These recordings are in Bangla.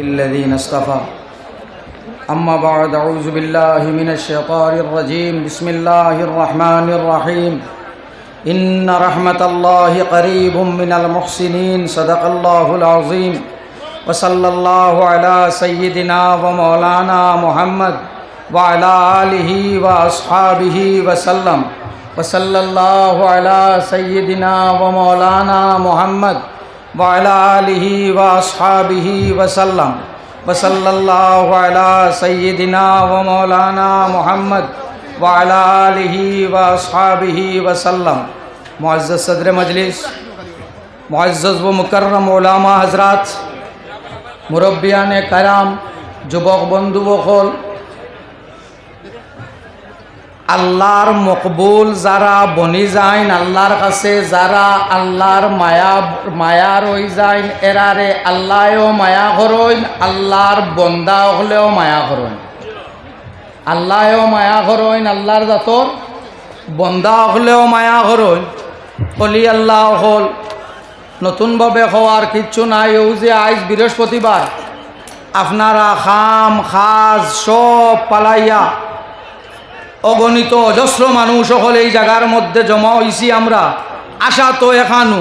الذين اصطفى. أما بعد أعوذ بالله من الشيطان الرجيم. بسم الله الرحمن الرحيم. إن رحمة الله قريب من المحسنين. صدق الله العظيم. وصلى الله على سيدنا ومولانا محمد وعلى آله وأصحابه وسلم. وصلى الله على سيدنا ومولانا محمد وعلى آله وأصحابه وسلم وصلى الله على سيدنا ومولانا محمد وعلى آله وأصحابه وسلم معزز صدر مجلس معزز و مکرم علماء حضرات মুরব্বিয়ান কারাম যুবক বন্ধু বকল আল্লাহর মকবুল যারা বনি যাইন, আল্লাহর কাছে যারা আল্লাহর মায়া মায়া রই যাইন এরারে আল্লাহও মায়া করইন, আল্লাহর বন্দা হলেও মায়া করইন। আল্লাহও মায়া করইন, আল্লাহর জাতর বন্দা হলেও মায়া করইন। অলি আল্লাহ হল, নতুনভাবে হওয়ার কিচ্ছু নাই। ও যে আজ বৃহস্পতিবার, আপনারা খাম, খাজ সব পালাইয়া অগণিত অজস্র মানুষ সকল এই জায়গার মধ্যে জমা হইছি আমরা। আশা তো এখানো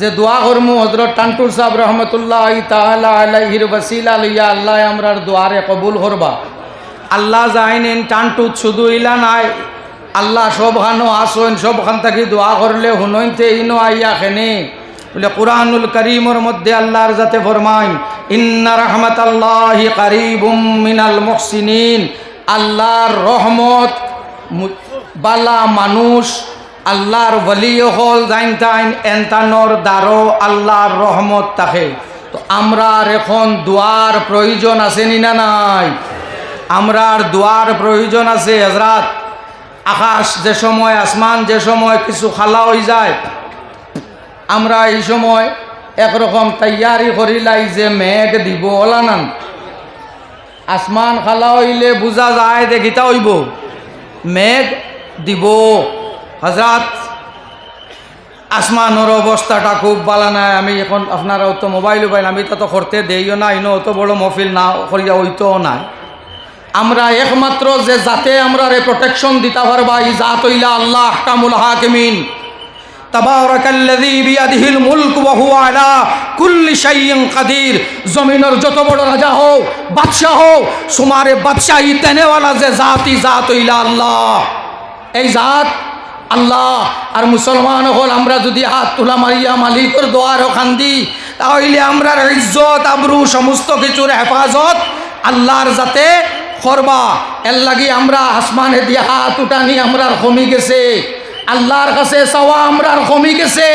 যে দোয়া করমু হজরত টান্টুর সাহেব রহমতুল্লাহ তাহলা আল্লাহ আমরার দোয়ারে কবুল করবা। আল্লাহ যাইনেন টান্টুত শুধু ইলা নাই, আল্লাহ সবখানো আসেন, সবখান থাকি দোয়া করলে হুনইতে ইনো আইয়া খেনে। বলে কোরআনুল করিমর মধ্যে আল্লাহর যাতে ফরমাইন, ইন্না রহমত আল্লাহ করিবুম মিনাল মুহসিনিন, আল্লাহর রহমত বালা মানুষ, আল্লাহর বলি হল জাইন তাইন, এন্তানোর দ্বারো আল্লাহর রহমত থাকে তো আমরার এখন দোয়ার প্রয়োজন আছে নি না নাই? আমরার দোয়ার প্রয়োজন আছে হজরাত আকাশ যে সময়, আসমান যে সময় কিছু খালা হয়ে যায়, আমরা এই সময় একরকম তৈয়ারি করিলাই যে মেঘ দিব ওলা নান আসমান খালা হইলে বুঝা যায় দেখিতা হইব। মেঘ দিব। হজরাত আসমানোর অবস্থাটা খুব বালা নাই আমি এখন আপনারা তো মোবাইল উবাইল আমি তো করতে দেইও না, ইনো অত বড় মফিল না করিয়া হইতেও নাই আমরা একমাত্র যে যাতে আমরা রে প্রোটেকশন দিতে পারবা, এই জাত হইলা আল্লাহ কামুল হাকিমিন। যত বাদশাহী যে জাতি আল্লাহ। এই জাত আল্লাহ। আর মুসলমান হল, আমরা যদি হাত তোলা মারিয়া মালিকর দোয়ার খান্দি তাহলে আমরা ইজ্জত, আবরু, সমস্ত কিছুর হেফাজত আল্লাহর যাতে করবা। এর লাগি আমরা আসমানে দিয়ে হাত উঠানি আমরা কমি গেছে। আল্লাহর কাছে চাওয়া আমরার কমি গেছে।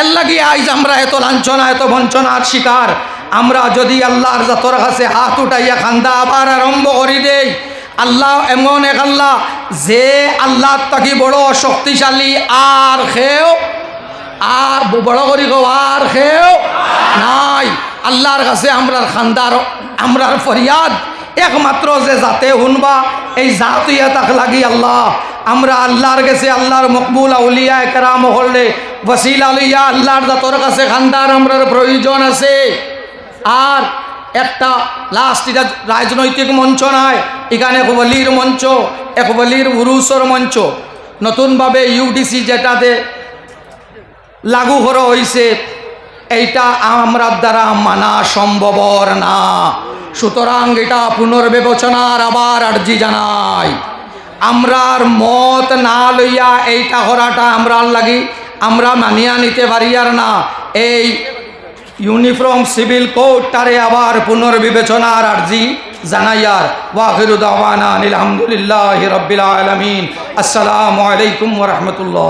এর লাগি আইজ আমরা এত লাঞ্ছনা, এত বঞ্চনার শিকার। আমরা যদি আল্লাহর জাতর কাছে হাত উঠাইয়া খান্দা আবার আরম্ভ করি দেই, আল্লাহ এমন এক আল্লাহ যে আল্লাহ তাকি বড় শক্তিশালী আর খেও, আর বড় করি গো আর খেও নাই। আল্লাহর কাছে আমরার খান্দার, আমরার ফরিয়াদ, একমাত্র যে জাতে শুনবা এই জাতুইয়া তাক লাগি আল্লাহ আমরা আল্লাহর কাছে আল্লাহর মকবুল আউলিয়া একরাম হলে বসিলা লইয়া আল্লাহর জাতর কাছে খান্দার আমরার প্রয়োজন আছে। আর একটা লাস্ট এটা রাজনৈতিক মঞ্চ নয়, এখানে একবলির মঞ্চ একবলির উরুসর মঞ্চ। নতুনভাবে ইউডিসি যেটাতে লাগু করা হয়েছে এইটা আমরার দ্বারা মানা সম্ভবর না। সুতরাং এটা পুনর্বিবেচনার আবার আর্জি জানাই। আমরার মত না লইয়া এইটা করাটা আমরার লাগি, আমরা মানিয়া নিতে পারি আর না। এই ইউনিফর্ম সিভিল কোডটারে আবার পুনর্বিবেচনার আর্জি জানাইয়ার। ওয়াহিরুদ্দাওয়ানা আলহামদুলিল্লাহ রবিল আলমিন। আসসালামু আলাইকুম রহমতুল্লাহ।